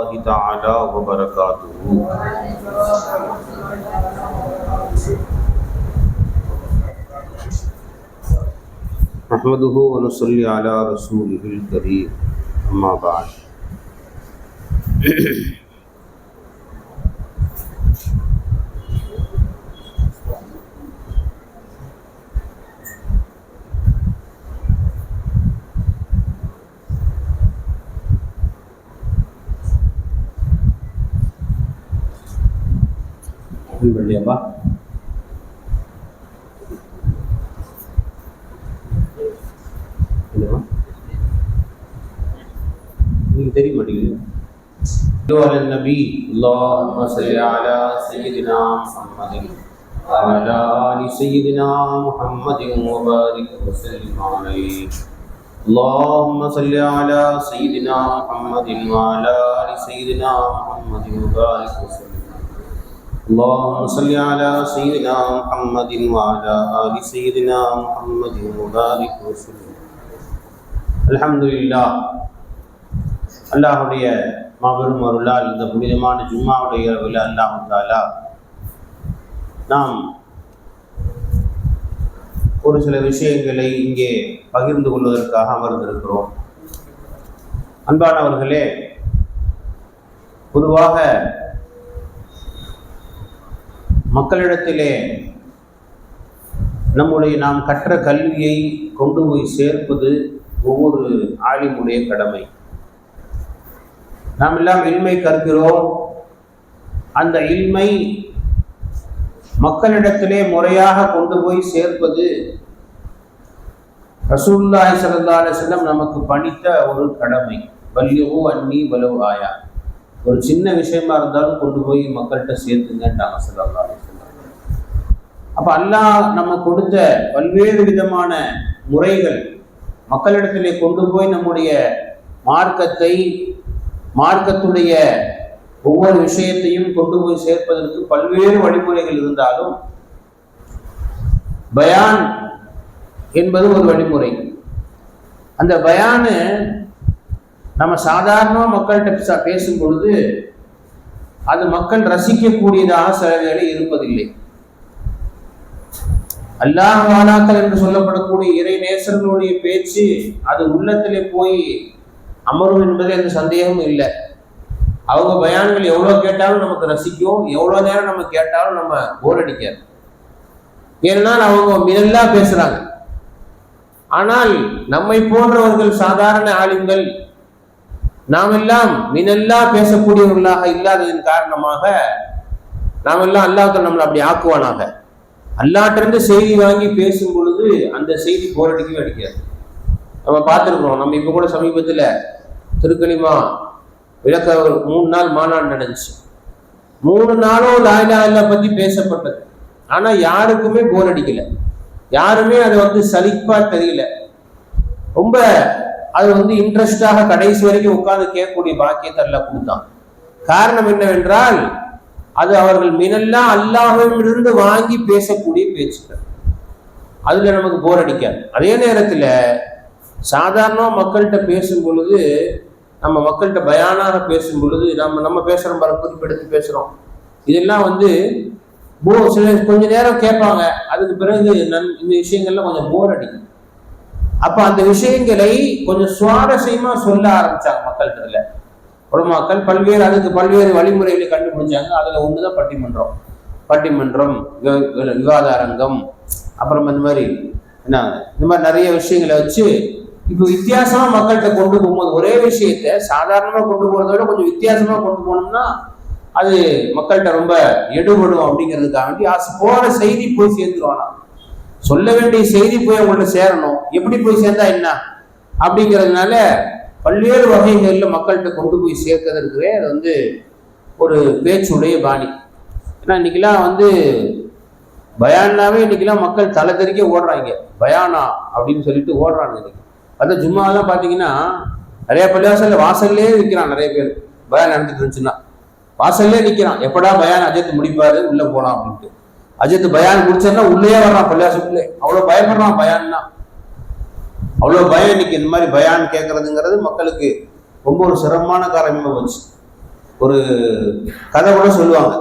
اللہ تعالی وبرکاتہ احمده ونصلي على رسوله الكريم. اما بعد. பள்ளியம்மா என்னவா நீங்க தெரிய மாட்டேங்குது على النبي اللهم صل على سيدنا محمد وعلى آل سيدنا محمد وبارك وسلم عليه اللهم صل على سيدنا محمد وعلى آل سيدنا محمد وبارك وسلم اللهم صل على سيدنا محمد وعلى آل سيدنا محمد وبارك وسلم الحمد لله அல்லாஹுடைய மாபெரும் அருளால் இந்த புனிதமான ஜும்மாவுடைய இரவில் அல்லாஹு தாலா நாம் ஒரு சில விஷயங்களை இங்கே பகிர்ந்து கொள்வதற்காக அமர்ந்திருக்கிறோம் அன்பானவர்களே பொதுவாக மக்களிடத்திலே நம்முடைய நாம் கற்ற கல்வியை கொண்டு போய் சேர்ப்பது ஒவ்வொரு ஆலிமுடைய கடமை. நாம் எல்லாம் இல்மை கற்கிறோம். அந்த இல்மை மக்களிடத்திலே முறையாக கொண்டு போய் சேர்ப்பது ரசூல்லாய் சல்லா செல்லம் நமக்கு பணித்த ஒரு கடமை. வல்லியோ அன்னி வலுவாயா ஒரு சின்ன விஷயமா இருந்தாலும் கொண்டு போய் மக்கள்கிட்ட சேர்த்துங்கன்றாங்க சொல்லலாம் அப்ப அல்லாஹ் நம்ம கொடுத்த பல்வேறு விதமான முறைகள் மக்களிடத்திலே கொண்டு போய் நம்முடைய மார்க்கத்தை மார்க்கத்துடைய ஒவ்வொரு விஷயத்தையும் கொண்டு போய் சேர்ப்பதற்கு பல்வேறு வழிமுறைகள் இருந்தாலும் பயான் என்பது ஒரு வழிமுறை. அந்த பயானு நம்ம சாதாரணமாக மக்கள்கிட்ட பேசும் பொழுது அது மக்கள் ரசிக்கக்கூடியதாக சில வேலை இருப்பதில்லை. அல்லாஹ் வாலாக்கள் என்று சொல்லப்படக்கூடிய இறை நேசர்களுடைய பேச்சு அது உள்ளத்திலே போய் அமரும் என்பதே எந்த சந்தேகமும் இல்லை. அவங்க பயான்கள் எவ்வளோ கேட்டாலும் நமக்கு ரசிக்கும் எவ்வளோ நேரம் நம்ம கேட்டாலும் நம்ம போர் அடிக்காது. ஏன்னா அவங்க மிதல்லா பேசுறாங்க. ஆனால் நம்மை போன்றவர்கள் சாதாரண ஆளுங்கள் நாம் எல்லாம் மினல்லா பேசக்கூடியவர்களாக இல்லாததன் காரணமாக நாம் எல்லாம் அல்லாஹ் நம்மளை அப்படி ஆக்குவானாக. அல்லாட்டிருந்து செய்தி வாங்கி பேசும் பொழுது அந்த செய்தி போரடிக்கவே அடிக்காது. நம்ம பார்த்துருக்குறோம் நம்ம இப்போ கூட சமீபத்தில் திருக்கணிமா விளக்க ஒரு மூணு நாள் மாநாடு நடந்துச்சு. மூணு நாளும் லாயிலா இல்லா பற்றி பேசப்பட்டது. ஆனால் யாருக்குமே போர் அடிக்கலை. யாருமே அதை வந்து சலிப்பாக தெரியல. ரொம்ப அது வந்து இன்ட்ரெஸ்டாக கடைசி வரைக்கும் உட்கார்ந்து கேட்கக்கூடிய பாக்கியத்தை எல்லாம் கொடுத்தான். காரணம் என்னவென்றால் அது அவர்கள் மினெல்லாம் அல்லாஹிலிருந்து வாங்கி பேசக்கூடிய பேச்சுக்கள். அதுல நமக்கு போர் அடிக்காது. அதே நேரத்தில் சாதாரணமாக மக்கள்கிட்ட பேசும் பொழுது நம்ம மக்கள்கிட்ட பயானாக பேசும் பொழுது நம்ம நம்ம பேசுகிறோம் பாரு குறிப்பெடுத்து பேசுகிறோம் இதெல்லாம் வந்து போ சில கொஞ்ச நேரம் கேட்பாங்க. அதுக்கு பிறகு நன் இந்த விஷயங்கள்லாம் கொஞ்சம் போர் அடிக்கும். அப்போ அந்த விஷயங்களை கொஞ்சம் சுவாரஸ்யமாக சொல்ல ஆரம்பிச்சாங்க மக்கள்கிட்ட உலமாக்கள் பல்வேறு அதுக்கு பல்வேறு வழிமுறைகளை கண்டுபிடிச்சாங்க. அதில் ஒண்ணுதான் தான் பட்டிமன்றம் பட்டிமன்றம் விவாத அரங்கம் அப்புறம் இந்த மாதிரி என்ன இந்த மாதிரி நிறைய விஷயங்களை வச்சு இப்போ வித்தியாசமா மக்கள்கிட்ட கொண்டு போகும்போது ஒரே விஷயத்த சாதாரணமா கொண்டு போறத விட கொஞ்சம் வித்தியாசமா கொண்டு போனோம்னா அது மக்கள்கிட்ட ரொம்ப எடுபடும் அப்படிங்கிறதுக்காக வேண்டி போற செய்தி போய் சேர்ந்துருவானா சொல்ல வேண்டிய செய்தி போய் அவங்கள்ட்ட சேரணும். எப்படி போய் சேர்ந்தா என்ன? அப்படிங்கிறதுனால பல்வேறு வகைகளில் மக்கள்கிட்ட கொண்டு போய் சேர்க்கறதுக்குவே அது வந்து ஒரு பேச்சுடைய பாணி. ஏன்னா இன்னைக்கெல்லாம் வந்து பயானாவே இன்னைக்கெல்லாம் மக்கள் தலை தெறிக்க ஓடுறாங்க. பயானா அப்படின்னு சொல்லிட்டு ஓடுறாங்க இன்னைக்கு. அந்த ஜும்மாலாம் பார்த்தீங்கன்னா நிறைய பள்ளிவாசல்ல வாசல்லே நிற்கிறான் நிறைய பேர். பயான் நடந்துட்டு இருந்துச்சுன்னா. வாசல்லே நிற்கிறான் எப்படா பயான் அஜித் முடிப்பாரு உள்ள போலாம் அப்படின்ட்டு. அஜித் பயான் முடிச்சதுன்னா உள்ளே வர்றான் பள்ளியாசுக்குள்ளே அவ்வளோ பயப்படுறான் பயான்னா. அவ்வளோ பயம் இன்னைக்கு இந்த மாதிரி பயான் கேட்கறதுங்கிறது மக்களுக்கு ரொம்ப ஒரு சிரமமான காரியமாக போச்சு. ஒரு கதை கூட சொல்லுவாங்க.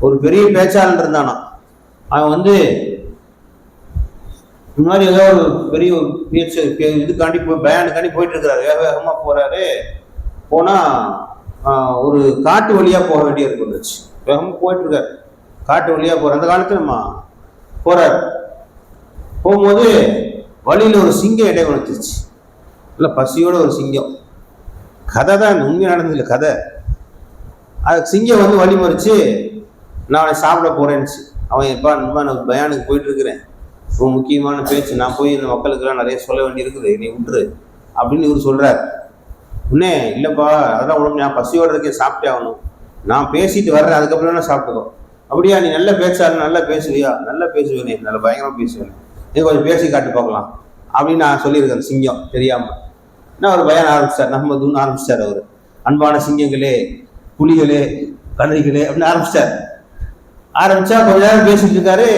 ஒரு பெரிய பேச்சாளன் இருந்தானா. அவன் வந்து இந்த மாதிரி ஏதோ ஒரு பெரிய ஒரு பேச்சு இதுக்காண்டி போய் பயானுக்காண்டி போயிட்டு இருக்கிறாரு வேக வேகமாக போறாரு. போனா ஒரு காட்டு வழியா போக வேண்டிய இருந்துச்சு. வந்துச்சு போயிட்டு இருக்காரு காட்டு வழியாக போகிற அந்த காலத்தில் நம்ம போகிறார் போகும்போது வழியில் ஒரு சிங்கம் இடையே வந்துருச்சு இல்லை பசியோட ஒரு சிங்கம். கதை தான் உண்மை நடந்ததில்ல கதை. அது சிங்கம் வந்து வழி மறித்து நான் அவனை சாப்பிட போகிறேன்ச்சு அவன் எப்பா நண்பா நான் பயானுக்கு போயிட்டுருக்குறேன். ரொம்ப முக்கியமான பேச்சு. நான் போய் இந்த மக்களுக்கெல்லாம் நிறைய சொல்ல வேண்டியிருக்குது. நீ விட்டுரு. அப்படின்னு இவர் சொல்கிறார் உன்னே இல்லைப்பா அதெல்லாம் உடம்பு நான் பசியோட இருக்கேன் சாப்பிட்டே ஆகணும். நான் பேசிட்டு வர்றேன். அதுக்கப்புறம் நான் சாப்பிட்டுக்கோ. அப்படியா நீ நல்லா பேச்சாரு நல்லா பேசுவியா நல்லா பேசுவேனே நல்லா பயங்கரமா பேசுவேன். நீ கொஞ்சம் பேசி காட்டு பார்க்கலாம். அப்படின்னு நான் சொல்லியிருக்கேன் சிங்கம் தெரியாம. என்ன அவர் பயம் ஆரம்பிச்சார்? நம்ம தூண் ஆரம்பிச்சார் அவர். அன்பான சிங்கங்களே புலிகளே கழுதைகளே அப்படின்னு ஆரம்பிச்சார். ஆரம்பிச்சா கொஞ்ச நேரம் பேசிட்டு இருக்காரு.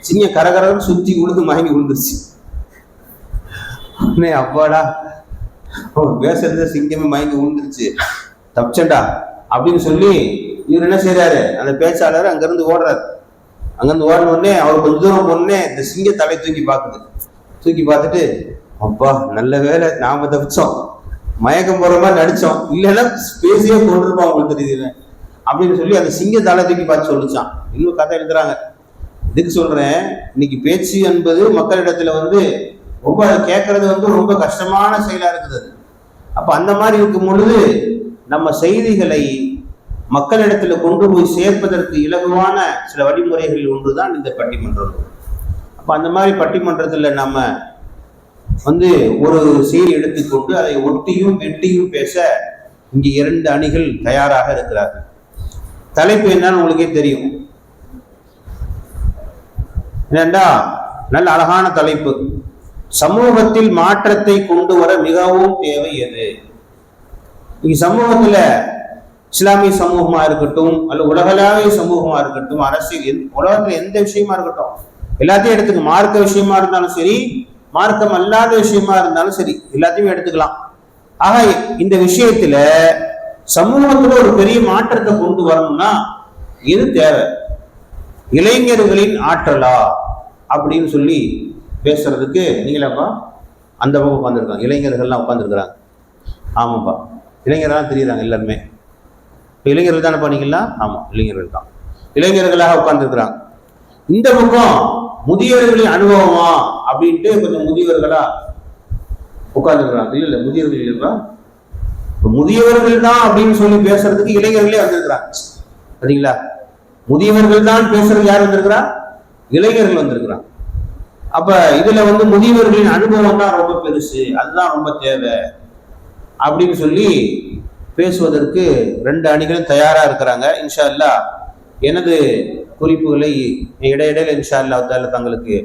சிங்கம் கரகரன்னு சுத்தி விழுந்து மயங்கி விழுந்துருச்சு அண்ணே அப்பாடா. அவர் பேசுறது சிங்கமே மயங்கி விழுந்துருச்சு தப்பிச்சண்டா அப்படின்னு சொல்லி இவர் என்ன செய்யறாரு அந்த பேச்சாளர் அங்கிருந்து ஓடுறாரு. அங்கிருந்து ஓடின உடனே அவர் கொஞ்ச தூரம் போனே இந்த சிங்க தலை தூக்கி பார்க்குது. தூக்கி பார்த்துட்டு அப்பா நல்ல வேலை நாம தப்பிச்சோம் மயக்கம் போற மாதிரி நடிச்சோம். இல்லைன்னா பேசியே கொண்டிருப்போம் உங்களுக்கு தெரியுது அப்படின்னு சொல்லி அந்த சிங்க தலை தூக்கி பார்த்து சொல்லிச்சான். இன்னும் கதை எழுதுறாங்க. இதுக்கு சொல்றேன் இன்னைக்கு பேச்சு என்பது மக்களிடத்துல வந்து ரொம்ப அதை கேட்கறது வந்து ரொம்ப கஷ்டமான செயலா இருக்குது. அது. அப்ப அந்த மாதிரி இருக்கும் பொழுது நம்ம செய்திகளை மக்களிடத்துல கொண்டு போய் சேர்ப்பதற்கு இலகுவான சில வழிமுறைகளில் ஒன்றுதான் இந்த பட்டிமன்றம். அப்ப அந்த மாதிரி பட்டிமன்றத்துல நம்ம வந்து ஒரு செய்தி எடுத்துக்கொண்டு அதை ஒட்டியும் வெட்டியும் பேச இங்கே இரண்டு அணிகள் தயாராக இருக்கிறார்கள். தலைப்பு என்னன்னு உங்களுக்கே தெரியும். ஏண்டா நல்ல அழகான தலைப்பு. சமூகத்தில் மாற்றத்தை கொண்டு வர மிகவும் தேவை எது? இங்க சமூகத்துல இஸ்லாமிய சமூகமா இருக்கட்டும் அல்ல உலகளாவிய சமூகமா இருக்கட்டும் அரசியல் எந்த- உலகத்துல எந்த விஷயமா இருக்கட்டும் எல்லாத்தையும் எடுத்துக்க மார்க்க விஷயமா இருந்தாலும் சரி மார்க்கம் அல்லாத விஷயமா இருந்தாலும் சரி எல்லாத்தையும் எடுத்துக்கலாம். ஆக இந்த விஷயத்துல சமூகத்துல ஒரு பெரிய மாற்றத்தை கொண்டு வரணும்னா எது தேவை? இளைஞர்களின் ஆற்றலா? அப்படின்னு சொல்லி பேசுறதுக்கு நீங்களாப்பா அந்த பக்கம் உட்காந்துருக்காங்க இளைஞர்கள்லாம் உட்காந்துருக்குறாங்க ஆமாப்பா. இளைஞர்கள்லாம் தெரியுறாங்க எல்லாருமே. இப்போ இளைஞர்கள் தானே பண்ணீங்களா ஆமாம் இளைஞர்கள் தான். இளைஞர்களாக உட்கார்ந்துருக்குறாங்க. இந்த பக்கம் முதியவர்களின் அனுபவமா அப்படின்ட்டு கொஞ்சம் முதியவர்களா உட்கார்ந்துருக்குறாங்க. இல்லை இல்லை முதியவர்கள் இல்லைங்களா முதியவர்கள் தான் அப்படின்னு சொல்லி பேசுறதுக்கு இளைஞர்களே வந்திருக்கிறாங்க. சரிங்களா? முதியவர்கள் தான் பேசுறது யார் வந்திருக்கிறா? இளைஞர்கள் வந்திருக்கிறாங்க. அப்ப இதுல வந்து முதியவர்களின் அனுபவம் தான் ரொம்ப பெருசு. அதுதான் ரொம்ப தேவை. அப்படின்னு சொல்லி பேசுவதற்கு ரெண்டு அணிகளும் தயாராக இருக்கிறாங்க. இன்ஷா அல்லாஹ் எனது குறிப்புகளை இடையிடையில் இன்ஷா அல்லாஹ் தால தங்களுக்கு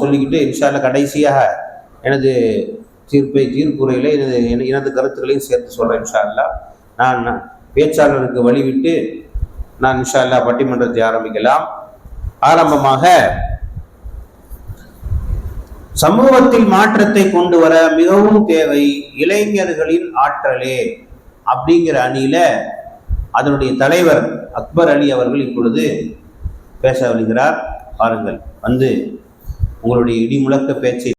சொல்லிக்கிட்டு இன்ஷா அல்லா கடைசியாக எனது தீர்ப்பை தீர்ப்புரையில் எனது என- எனது கருத்துக்களையும் சேர்த்து சொல்கிறேன் இன்ஷா அல்லா நான் பேச்சாளருக்கு வழிவிட்டு நான் இன்ஷா அல்லா பட்டிமன்றத்தை ஆரம்பிக்கலாம். ஆரம்பமாக சமூகத்தில் மாற்றத்தை கொண்டு வர மிகவும் தேவை இளைஞர்களின் ஆற்றலே அப்படிங்கிற அணியில அதனுடைய தலைவர் அக்பர் அலி அவர்கள் இப்பொழுது பேச வருகிறார். பாருங்கள் வந்து உங்களுடைய இடிமுழக்க பேச்சை